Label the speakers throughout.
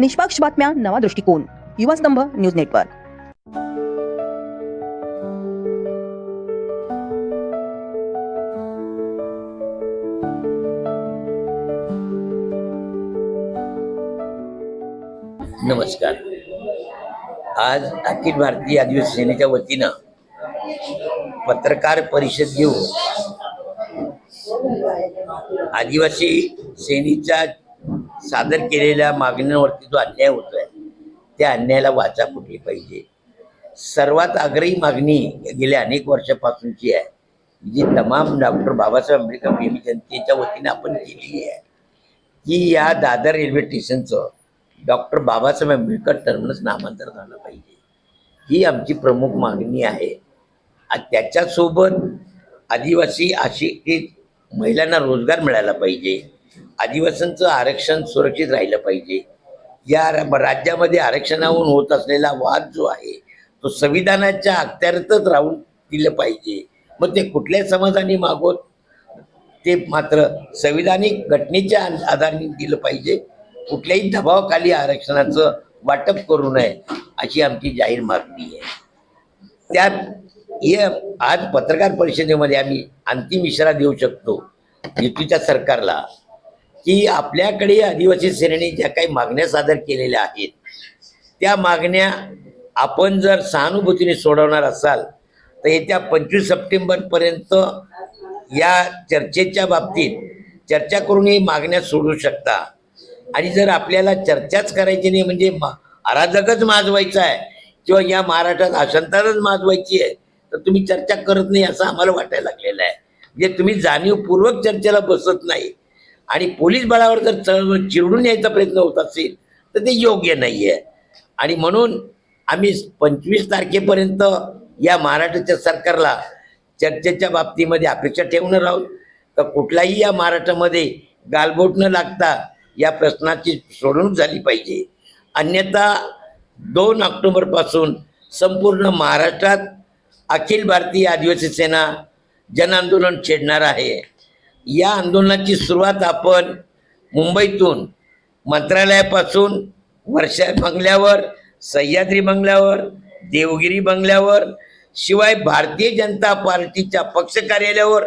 Speaker 1: निष्पक्ष बातम्या नवा दृष्टिकोन. युवा स्तंभ न्यूज नेटवर्क.
Speaker 2: नमस्कार. आज अखिल भारतीय आदिवासी सेनेच्या वतीनं पत्रकार परिषद घेऊन आदिवासी सेनेच्या सादर केलेल्या मागण्यांवरती जो अन्याय होतोय त्या अन्यायाला वाचा फुटली पाहिजे? सर्वात आग्रही मागणी गेल्या अनेक वर्षापासूनची आहे जी तमाम डॉक्टर बाबासाहेब आंबेडकर प्रेमी जनतेच्या वतीनं आपण केली आहे. की या दादर रेल्वे स्टेशनचं डॉक्टर बाबासाहेब आंबेडकर टर्मिनस नामांतर झालं पाहिजे. ही आमची प्रमुख मागणी आहे. आणि त्याच्यासोबत आदिवासी आशिकीत महिलांना रोजगार मिळाला पाहिजे. आदिवासींचं आरक्षण सुरक्षित राहिलं पाहिजे. या रा- राज्यामध्ये आरक्षणाहून होत असलेला वाद जो आहे तो संविधानाच्या अखत्यारीतच राहून दिलं पाहिजे. मग ते कुठल्या समाजाने मागवत? ते मात्र संविधानिक घटनेच्या आधाराने दिलं पाहिजे. कुठल्याही दबावाखाली आरक्षणाचं वाटप करू नये अशी आमची जाहीर मागणी आहे. त्यात हे आज पत्रकार परिषदेमध्ये आम्ही अंतिम इशारा देऊ शकतो. युतीच्या सरकारला की आपल्याकडे आदिवासी श्रेणी ज्या काही मागण्या सादर केलेल्या आहेत त्या मागण्या आपण जर सहानुभूतीने सोडवणार असाल तर येत्या पंचवीस सप्टेंबरपर्यंत या चर्चेच्या बाबतीत चर्चा करून ही मागण्या सोडू शकता. आणि जर आपल्याला चर्चाच करायची नाही म्हणजे मा- अराजकच माजवायचा आहे किंवा या महाराष्ट्रात अशांतरच माजवायची आहे तर तुम्ही चर्चा करत नाही असं आम्हाला वाटायला लागलेलं आहे. म्हणजे तुम्ही जाणीवपूर्वक चर्चेला बसत नाही. आणि पोलीस बळावर जर चळवळ चिरडून यायचा प्रयत्न होत असेल तर ते योग्य नाही आहे आणि म्हणून आम्ही पंचवीस तारखेपर्यंत या महाराष्ट्राच्या सरकारला चर्चेच्या बाबतीमध्ये अपेक्षा ठेवणार आहोत. तर कुठलाही या महाराष्ट्रामध्ये गालबोट न लागता या प्रश्नाची सोडवणूक झाली पाहिजे. अन्यथा दोन ऑक्टोबरपासून संपूर्ण महाराष्ट्रात अखिल भारतीय आदिवासी सेना जन आंदोलन छेडणार आहे. या आंदोलनाची सुरुवात आपण मुंबईतून मंत्रालयापासून वर्षा बंगल्यावर सह्याद्री बंगल्यावर देवगिरी बंगल्यावर शिवाय भारतीय जनता पार्टीच्या पक्ष कार्यालयावर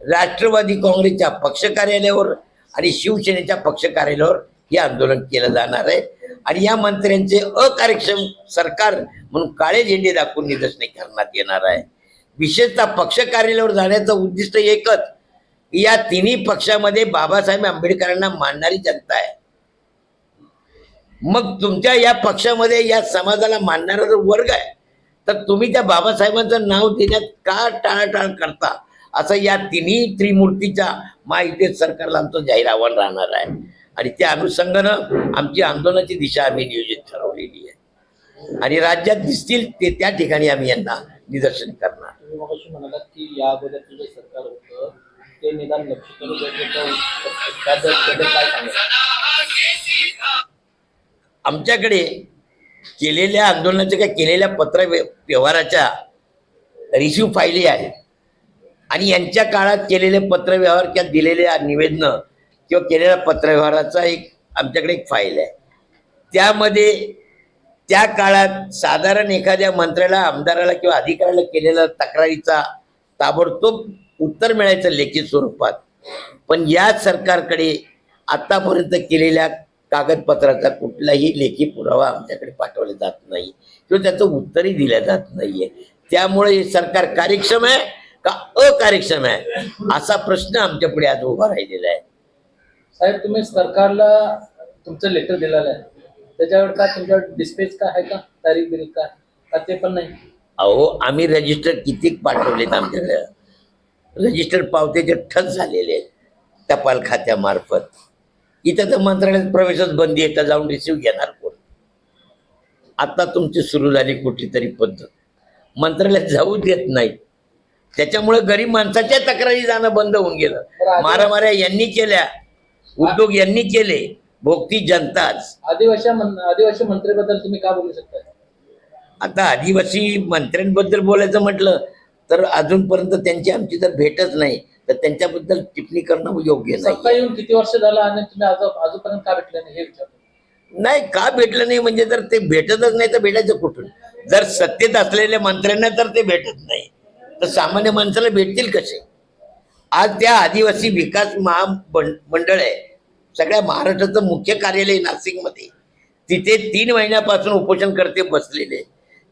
Speaker 2: राष्ट्रवादी काँग्रेसच्या पक्ष कार्यालयावर आणि शिवसेनेच्या पक्ष कार्यालयावर हे आंदोलन केलं जाणार आहे. आणि या मंत्र्यांचे अकार्यक्षम सरकार म्हणून काळे झेंडे दाखवून निदर्शने करण्यात येणार आहे. विशेषतः पक्ष कार्यालयावर जाण्याचं उद्दिष्ट एकच या तिन्ही पक्षामध्ये बाबासाहेब आंबेडकरांना मानणारी जनता आहे. मग तुमच्या या पक्षामध्ये या समाजाला मानणारा जो वर्ग आहे तर तुम्ही त्या बाबासाहेबांचं नाव देण्यात का टाळाटाळ करता? असं या तिन्ही त्रिमूर्तीच्या माहिती सरकारला आमचं जाहीर आव्हान राहणार आहे. आणि त्या अनुषंगानं आमची आंदोलनाची दिशा आम्ही नियोजित ठरवलेली आहे. आणि राज्यात दिसतील ते त्या ठिकाणी आम्ही यांना निदर्शन करणार.
Speaker 3: ते निदान नक्षत्र गरजेचं त्याबद्दल काय
Speaker 2: आमच्याकडे केलेल्या आंदोलनाच्या काय केलेल्या पत्र व्यवहाराच्या रिसिव्ह फायली आहेत. आणि यांच्या काळात केलेले पत्रव्यवहार किंवा दिलेल्या निवेदनं किंवा केलेल्या पत्रव्यवहाराचा एक आमच्याकडे एक फाईल आहे. त्यामध्ये त्या काळात साधारण एखाद्या मंत्र्याला आमदाराला किंवा अधिकाऱ्याला केलेल्या तक्रारीचा ताबडतोब उत्तर मिळायचं लेखी स्वरूपात. पण या सरकारकडे आतापर्यंत केलेल्या कागदपत्राचा कुठलाही लेखी पुरावा आमच्याकडे पाठवला जात नाही. किंवा त्याचं उत्तरही दिलं जात नाहीये. त्यामुळे हे सरकार कार्यक्षम आहे का अकार्यक्षम आहे? असा प्रश्न आमच्या पुढे आज उभा राहिलेला आहे.
Speaker 3: साहेब तुम्ही सरकारला तुमचं लेटर दिलेलं आहे. त्याच्यावर काय तुमच्यावर डिस्पेच काय आहे का? तारीख काय का ते पण नाही?
Speaker 2: अहो आम्ही रजिस्टर किती पाठवलेत आमच्याकडे? रजिस्टर पावत्याचे ठस झालेले आहेत टपाल खात्यामार्फत इथं तर मंत्रालयात प्रवेशच बंदी आहे तर जाऊन रिसिव्ह घेणार कोण? आता तुमची सुरू झाली कुठली तरी पद्धत. मंत्रालयात जाऊ देत नाहीत त्याच्यामुळे गरीब माणसाच्या तक्रारी जाणं बंद होऊन गेलं. मारामाऱ्या यांनी केल्या उद्योग यांनी केले भोगती जनताच.
Speaker 3: आदिवासी आदिवासी मंत्र्याबद्दल तुम्ही काय बोलू शकता?
Speaker 2: आता आदिवासी मंत्र्यांबद्दल बोलायचं म्हटलं तर अजूनपर्यंत त्यांची आमची जर भेटच नाही तर त्यांच्याबद्दल टिप्पणी करणं योग्य नाही.
Speaker 3: येऊन किती वर्ष झालं आणि तुम्ही अजूनपर्यंत का भेटले नाही हे विचारतो.
Speaker 2: नाही का भेटलं नाही? म्हणजे जर ते भेटतच नाही तर भेटायचं कुठून? जर सत्तेत असलेल्या मंत्र्यांना तर ते भेटत नाही. तर सामान्य माणसाला भेटतील कसे? आज त्या आदिवासी विकास महामंडळ आहे. सगळ्या महाराष्ट्राचं मुख्य कार्यालय नाशिकमध्ये. तिथे तीन महिन्यापासून उपोषण करते बसलेले.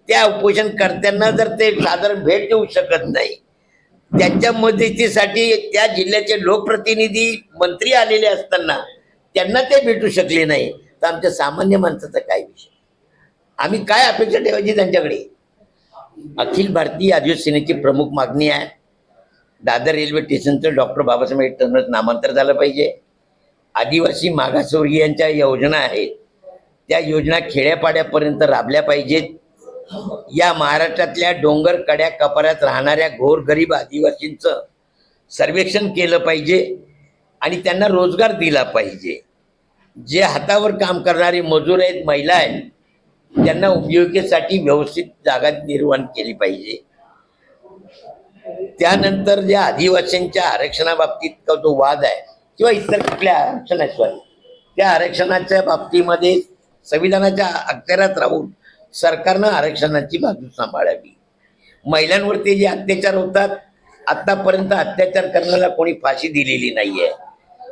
Speaker 2: त्या उपोषणकर्त्यांना जर ते साधारण भेट देऊ शकत नाही त्यांच्या मदतीसाठी त्या जिल्ह्याचे लोकप्रतिनिधी मंत्री आलेले असताना त्यांना ते भेटू शकले नाही. तर आमच्या सामान्य माणसाचा काय विषय? आम्ही काय अपेक्षा ठेवायची त्यांच्याकडे? अखिल भारतीय आदिवासी सेनेची प्रमुख मागणी आहे. दादर रेल्वे स्टेशनचं डॉक्टर बाबासाहेब टर्मिनस नामांतर झालं पाहिजे. आदिवासी मागासवर्गीयांच्या योजना आहेत. त्या योजना खेड्यापाड्यापर्यंत राबल्या पाहिजेत. या महाराष्ट्रातल्या डोंगर कड्या कपाऱ्यात राहणाऱ्या गोरगरीब आदिवासींचं सर्वेक्षण केलं पाहिजे आणि त्यांना रोजगार दिला पाहिजे. जे हातावर काम करणारे मजूर आहेत महिला आहेत त्यांना उपयोगीसाठी व्यवस्थित जागा निर्माण केली पाहिजे. त्यानंतर ज्या आदिवासींच्या आरक्षणाबाबतीत का जो वाद आहे किंवा इतर कुठल्या आरक्षणाशिवाय त्या आरक्षणाच्या बाबतीमध्ये संविधानाच्या अखत्यारात राहून सरकारनं आरक्षणाची बाजू सांभाळावी. महिलांवरती जे अत्याचार होतात आतापर्यंत अत्याचार करण्याला कोणी फाशी दिलेली नाहीये.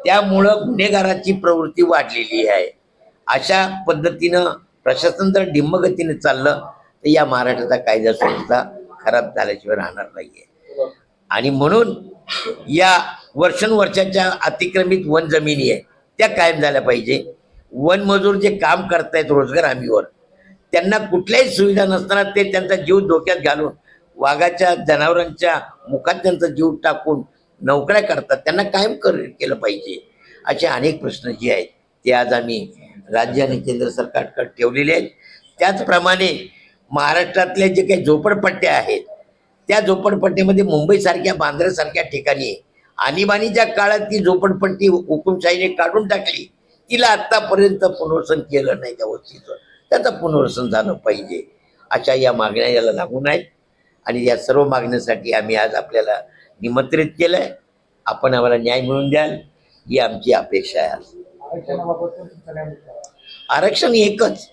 Speaker 2: त्यामुळं गुन्हेगाराची प्रवृत्ती वाढलेली आहे. अशा पद्धतीनं प्रशासन जर डिंबगतीने चाललं तर या महाराष्ट्राचा कायदा सुद्धा खराब झाल्याशिवाय राहणार नाहीये. आणि म्हणून या वर्षानुवर्षाच्या अतिक्रमित वन जमिनी आहे त्या कायम झाल्या पाहिजे. वनमजूर जे काम करतायत रोजगार हमीवर त्यांना कुठल्याही सुविधा नसताना ते त्यांचा जीव धोक्यात घालून वाघाच्या जनावरांच्या मुखात त्यांचा जीव टाकून नोकऱ्या करतात. त्यांना कायम कर केलं पाहिजे असे अनेक प्रश्न जे आहेत. ते आज आम्ही राज्य आणि केंद्र सरकारकडे ठेवलेले आहेत. त्याचप्रमाणे महाराष्ट्रातल्या जे काही झोपडपट्ट्या आहेत त्या झोपडपट्ट्यामध्ये मुंबईसारख्या बांद्र्यासारख्या ठिकाणी आणीबाणीच्या काळात ती झोपडपट्टी हुकुमशाहीने काढून टाकली तिला आत्तापर्यंत पुनर्वसन केलं नाही त्या वस्तीचं त्याचं पुनर्वसन झालं पाहिजे. अशा या मागण्या याला लागून आहेत आणि या सर्व मागण्यासाठी आम्ही आज आपल्याला निमंत्रित केलं आहे आपण आम्हाला न्याय मिळून द्याल ही आमची अपेक्षा आहे आज. आरक्षण एकच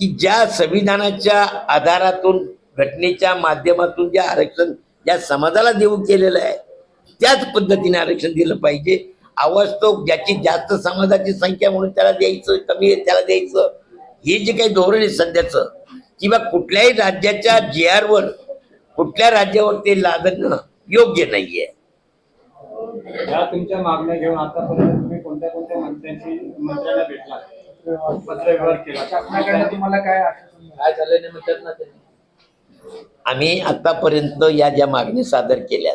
Speaker 2: की ज्या संविधानाच्या आधारातून घटनेच्या माध्यमातून जे आरक्षण ज्या समाजाला देऊ केलेलं आहे त्याच पद्धतीने आरक्षण दिलं पाहिजे. आवाज तो ज्याची जास्त समाजाची संख्या म्हणून त्याला द्यायचं कमी त्याला द्यायचं. हे जे काही धोरण आहे सध्याचं किंवा कुठल्याही राज्याच्या जे वर कुठल्या राज्यावर ते लादणं योग्य नाहीये.
Speaker 4: या तुमच्या मागण्या घेऊन आतापर्यंत तुम्ही कोणत्या कोणत्या मंत्र्यांशी मंत्र्यांना भेटला पत्रव्यवहार केला.
Speaker 5: शासनाकडनं तुम्हाला काय आश्वासन
Speaker 3: काय झालं नाही म्हणतात ना त्यांनी.
Speaker 2: आम्ही आतापर्यंत या ज्या मागणी सादर केल्या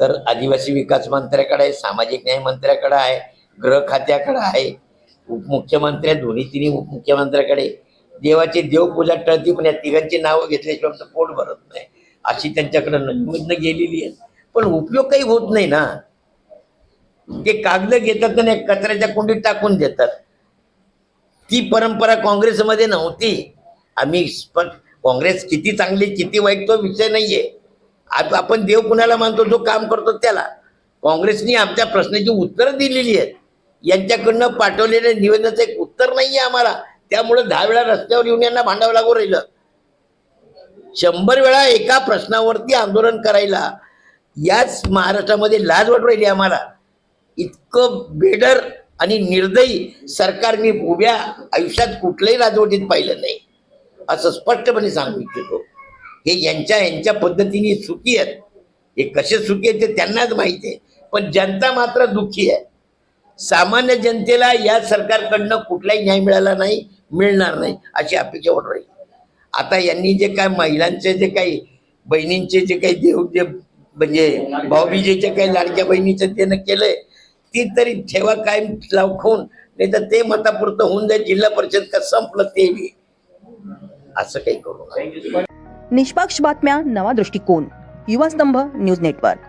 Speaker 2: तर आदिवासी विकास मंत्र्याकडे आहे सामाजिक न्याय मंत्र्याकडे आहे गृह खात्याकडे आहे उपमुख्यमंत्री दोन्ही तिन्ही उपमुख्यमंत्र्याकडे देवाची देवपूजा टळती पण या तिघांची नावं घेतल्याशिवाय आमचं पोट भरत नाही. अशी त्यांच्याकडे निवेदनं गेलेली आहेत. पण उपयोग काही होत नाही ना. ते कागद घेतात आणि कचऱ्याच्या कुंडीत टाकून देतात. ती परंपरा काँग्रेसमध्ये नव्हती. आम्ही पण काँग्रेस किती चांगली किती वाईट तो विषय नाहीये. आहे आपण देव कुणाला मानतो जो काम करतो त्याला. काँग्रेसनी आमच्या प्रश्नाची उत्तरं दिलेली आहेत. यांच्याकडनं पाठवलेल्या निवेदनाचं एक उत्तर नाही आहे आम्हाला. त्यामुळे दहा वेळा रस्त्यावर येऊन यांना भांडावं लागू राहिलं. शंभर वेळा एका प्रश्नावरती आंदोलन करायला याच महाराष्ट्रामध्ये लाज वाटू राहिली आम्हाला. इतकं बेडर आणि निर्दयी सरकार मी उभ्या आयुष्यात कुठल्याही राजवटीत पाहिलं नाही. असं स्पष्टपणे सांगू इच्छितो. हे यांच्या यांच्या पद्धतीने सुखी आहेत. हे कसे सुखी आहेत ते त्यांनाच माहिती आहे. पण जनता मात्र दुःखी आहे. सामान्य जनतेला या सरकारकडनं कुठलाही न्याय मिळाला नाही मिळणार नाही अशी अपेक्षा वाटू राहील. आता यांनी जे काय महिलांचे जे काही बहिणींचे जे काही देव जे म्हणजे भाऊबीजेच्या काही लाडक्या बहिणीचं त्यानं केलंय ती तरी ठेवा कायम लावून नाही तर ते मतापुरतं होऊन जाईल जिल्हा परिषद का संपलं ते बी. असं काही करू
Speaker 1: निष्पक्ष बातम्या नवा दृष्टिकोन. युवा स्तंभ न्यूज नेटवर्क.